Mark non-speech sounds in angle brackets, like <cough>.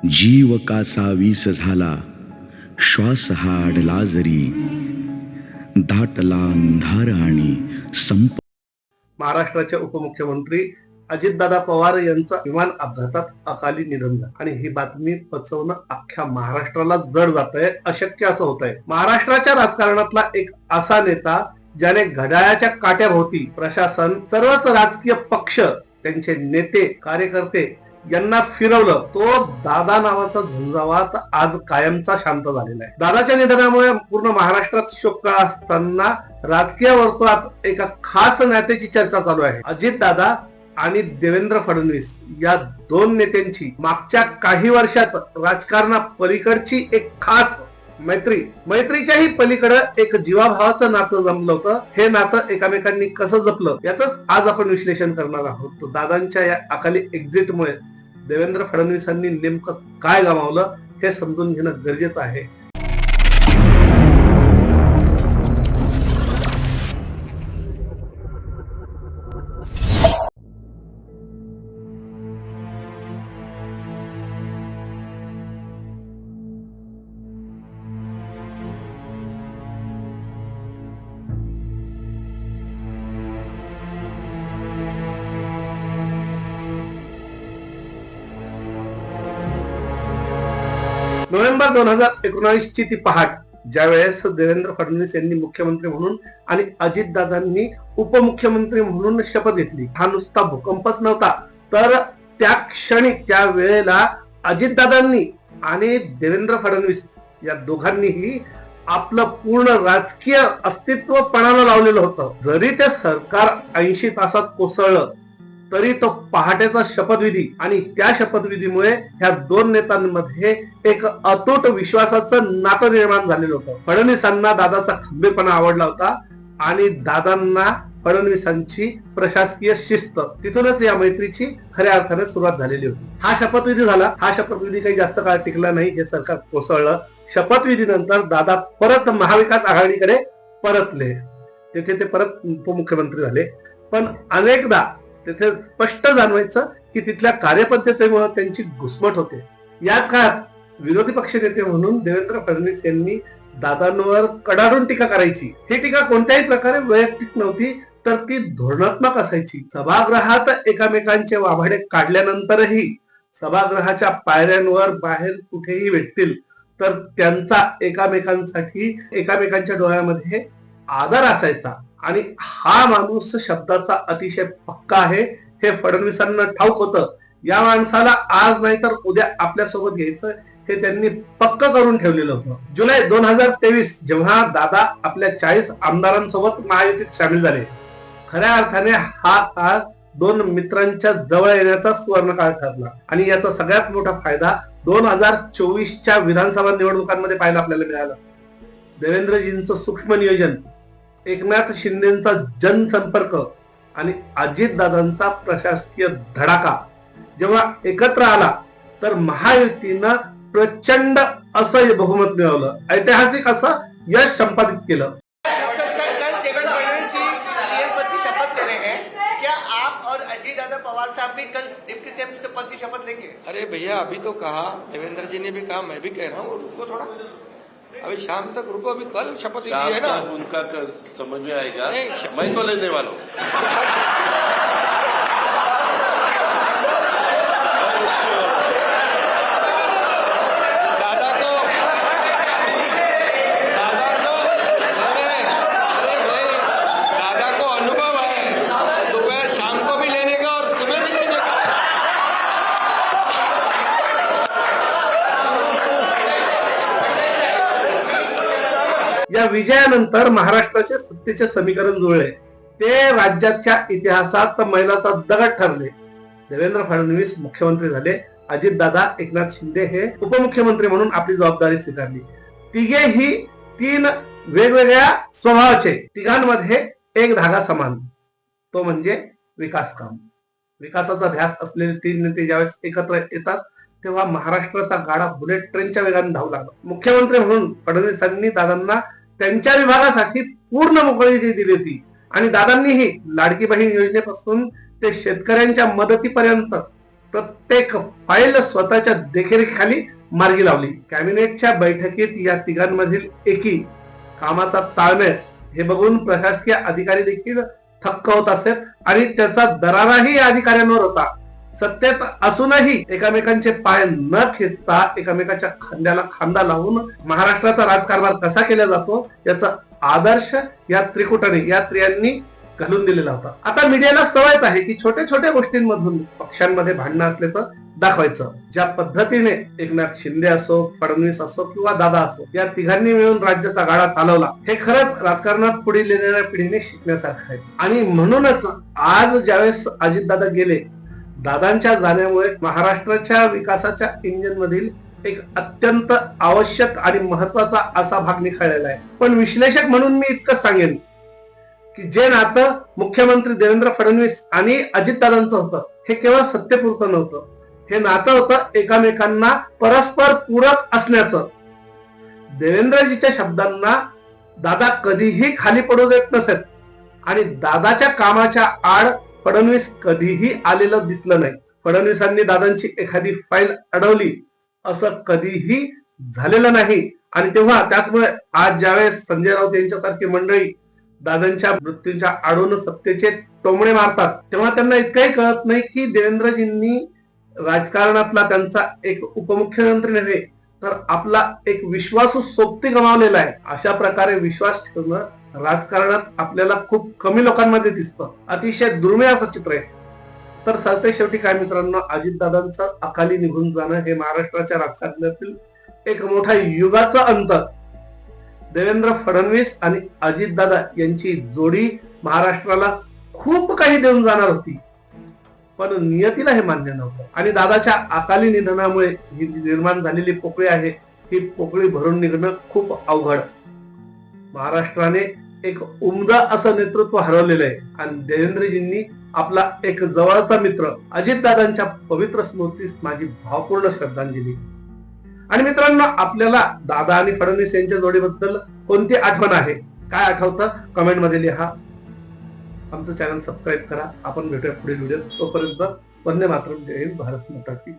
जीव कासा वीस झाला श्वास हा अडला जरी. दाटला अंधार आणि संप महाराष्ट्राचे उपमुख्यमंत्री अजितदादा पवार यांचा विमान अपघातात अकाली निधन झालं. आणि ही बातमी पचवणं अख्ख्या महाराष्ट्राला जड जात आहे अशक्य असं होत आहे महाराष्ट्राच्या राजकारणातला एक असा नेता ज्याने घड्याळाच्या काट्याभोवती प्रशासन सर्वच राजकीय पक्ष त्यांचे नेते कार्यकर्ते यांना फिरवलं तो दादा नावाचा झुंजावात आज कायमचा शांत झालेला आहे. दादाच्या निधनामुळे पूर्ण महाराष्ट्रात शोक असताना राजकीय वर्तुळात एका खास नेत्याची चर्चा चालू आहे. अजित दादा आणि देवेंद्र फडणवीस या दोन नेत्यांची मागच्या काही वर्षात राजकारणा पलीकडची एक खास मैत्री मैत्रीच्याही पलीकडं एक जीवाभावाचं नातं जमलं होतं. हे नातं एकामेकांनी कसं जपलं याच आज आपण विश्लेषण करणार आहोत. दादांच्या या अकाली एक्झिटमुळे देवेंद्र फडणवीसांनी नेमकं काय गमावलं हे समजून घेणं गरजेचं आहे. नोव्हेंबर दोन हजार एकोणावीस ची ती पहाट ज्यावेळेस देवेंद्र फडणवीस यांनी मुख्यमंत्री म्हणून आणि अजितदादांनी उपमुख्यमंत्री म्हणून शपथ घेतली. हा नुसता भूकंपच नव्हता. तर त्या क्षणी त्या वेळेला अजितदादांनी आणि देवेंद्र फडणवीस या दोघांनीही आपलं पूर्ण राजकीय अस्तित्व पणाला लावलेलं होतं. जरी ते सरकार ऐंशी तासात कोसळलं तरी तो पहाटेचा शपथविधी आणि त्या शपथविधीमुळे ह्या दोन नेत्यांमध्ये एक अतूट विश्वासाचं नातं निर्माण झालेलं होतं. फडणवीसांना दादाचा खंबीरपणा आवडला होता आणि दादांना फडणवीसांची प्रशासकीय शिस्त तिथूनच या मैत्रीची खऱ्या अर्थाने सुरुवात झालेली होती. हा शपथविधी झाला. हा शपथविधी काही जास्त काळ टिकला नाही हे सरकार कोसळलं. शपथविधीनंतर दादा परत महाविकास आघाडीकडे परतले. तिथे ते परत उपमुख्यमंत्री झाले. पण अनेकदा तिथे स्पष्ट जाणवायचं की तिथल्या कार्यपद्धतीमुळे त्यांची घुसमट होते. याच काळात विरोधी पक्षनेते म्हणून देवेंद्र फडणवीस यांनी दादांवर कडाडून टीका करायची. ही टीका कोणत्याही प्रकारे वैयक्तिक नव्हती तर ती धोरणात्मक असायची. सभागृहात एकामेकांचे वाभाडे काढल्यानंतरही सभागृहाच्या पायऱ्यांवर बाहेर कुठेही भेटतील तर त्यांचा एकामेकांसाठी एकामेकांच्या डोळ्यामध्ये आदर असायचा. आणि हा माणूस शब्दाचा अतिशय पक्का आहे. हे फडणवीसांना ठाऊक होतं. या माणसाला आज नाही तर उद्या आपल्यासोबत घ्यायचं हे त्यांनी पक्क करून ठेवलेलं होतं. जुलै दोन हजार तेवीस जेव्हा दादा आपल्या चाळीस आमदारांसोबत महायुतीत सामील झाले. खऱ्या अर्थाने हा काळ दोन मित्रांच्या जवळ येण्याचा सुवर्ण काळ ठरला. आणि याचा सगळ्यात मोठा फायदा दोन हजार चोवीसच्या विधानसभा निवडणुकांमध्ये पाहायला आपल्याला मिळाला. देवेंद्रजींचं सूक्ष्म नियोजन एकनाथ शिंदेचा जनसंपर्क आणि अजितदादांचा प्रशासकीय धडाका. जेव्हा एकत्र आला तर महायुतीनं प्रचंड असं बहुमत मिळवलं. ऐतिहासिक असं यश संपादित केलं. तो सर कल देवेंद्र फडणवीस जी सीएम पद की शपथ ले रहे हैं क्या आप और अजीत दादा पवार साहब भी कल डिप्टी सीएम से पद की शपथ लेंगे? अरे भैया अभी तो कहा देवेंद्र जी ने भी कहा मैं भी कह रहा हूँ रुको थोड़ा अभी शाम तक रुको अभी कल शपथ ली है ना। उनका कर, समझ में आएगा। मैं तो लेने वाला हूँ <laughs> मैं रुकने वाला हूँ। दादा को दादा को अरे अरे भाई दादा को अनुभव है दोपहर शाम को भी लेने का और सुबह भी लेने का या विजयानंतर महाराष्ट्राचे सत्तेचे समीकरण जुळले. ते राज्याच्या इतिहासात मैलाचा दगड ठरले. देवेंद्र फडणवीस मुख्यमंत्री झाले. अजितदादा एकनाथ शिंदे हे उपमुख्यमंत्री म्हणून आपली जबाबदारी स्वीकारली. तिघेही तीन वेगवेगळ्या स्वभावाचे तिघांमध्ये एक धागा समान. तो म्हणजे विकास काम. विकासाचा ध्यास असलेले तीन नेते ज्यावेळेस एकत्र येतात तेव्हा महाराष्ट्राचा गाडा बुलेट ट्रेनच्या वेगाने धावू लागला. मुख्यमंत्री म्हणून फडणवीसांनी दादांना त्यांच्या विभागासाठी पूर्ण मोकळी दिली होती. आणि दादांनीही लाडकी बहीण योजनेपासून ते शेतकऱ्यांच्या मदतीपर्यंत प्रत्येक फाईल स्वतःच्या देखरेखीखाली मार्गी लावली. कॅबिनेटच्या बैठकीत या तिघांमधील एकी कामाचा ताळमेळ हे बघून प्रशासकीय अधिकारी देखील थक्क होत असत आणि त्याचा दराराही या अधिकाऱ्यांवर होता. सत्तेत असूनही एकमेकांचे पाय न खेचता एकमेकाच्या खांद्याला खांदा लावून महाराष्ट्राचा राजकारभार कसा केला जातो याचा आदर्श या त्रिकुटाने या स्त्रियांनी घालून दिलेला होता. आता मीडियाला सवयच आहे की छोट्या छोट्या गोष्टींमधून पक्षांमध्ये भांडणं असल्याचं दाखवायचं. ज्या पद्धतीने एकनाथ शिंदे असो फडणवीस असो किंवा दादा असो या तिघांनी मिळून राज्याचा गाडा चालवला हे खरंच राजकारणात पुढे येणाऱ्या पिढीने शिकण्यासारखं आहे. आणि म्हणूनच आज ज्यावेळेस अजितदादा गेले दादांच्या जाण्यामुळे महाराष्ट्राच्या विकासाच्या इंजिन मधील एक अत्यंत आवश्यक आणि महत्त्वाचा असा भाग निखळलेला आहे. पण विश्लेषक म्हणून मी इतकं सांगेन की जे नातं मुख्यमंत्री देवेंद्र फडणवीस आणि अजितदादांचं होतं हे केवळ सत्यपुरतं नव्हतं. हे नातं होतं एकामेकांना परस्पर पूरक असण्याचं. देवेंद्रजीच्या शब्दांना दादा कधीही खाली पडू देत नसत आणि दादाच्या कामाच्या आड फडणवीस कधीही आलेलं दिसलं नाही. फडणवीसांनी दादांची एखादी फाईल अडवली असं कधीही झालेलं नाही. आणि तेव्हा त्याचमुळे आज ज्यावेळेस संजय राऊत यांच्यासारखी मंडळी दादांच्या मृत्यूच्या आडून सत्तेचे टोमणे मारतात तेव्हा त्यांना इतकंही कळत नाही की देवेंद्रजींनी राजकारणातला त्यांचा एक उपमुख्यमंत्री नव्हे तर आपला एक विश्वासू सोबती गमावलेला आहे. अशा प्रकारे विश्वास ठेवणं राजकारणात आपल्याला खूप कमी लोकांमध्ये दिसतं. अतिशय दुर्मिळ असं चित्र आहे. तर सरते शेवटी काय मित्रांनो अजितदादांचं अकाली निघून जाणं हे महाराष्ट्राच्या राजकारणातील एक मोठा युगाचा अंत देवेंद्र फडणवीस आणि अजितदादा यांची जोडी महाराष्ट्राला खूप काही देऊन जाणार होती. पण नियतीला हे मान्य नव्हतं. आणि दादाच्या अकाली निधनामुळे ही जी निर्माण झालेली पोकळी आहे ही पोकळी भरून निघणं खूप अवघड. महाराष्ट्राने एक उमदा असं नेतृत्व हरवलेलं आहे. आणि देवेंद्रजींनी आपला एक जवळचा मित्र अजितदादांच्या पवित्र स्मृतीस माझी भावपूर्ण श्रद्धांजली. आणि मित्रांनो आपल्याला दादा आणि फडणवीस यांच्या जोडीबद्दल कोणती आठवण आहे? काय आठवतं? कमेंटमध्ये लिहा. आमचं चॅनल सबस्क्राईब करा. आपण भेटूया पुढील व्हिडिओ तोपर्यंत वंदे मातरम. जय हिंद. भारत माता की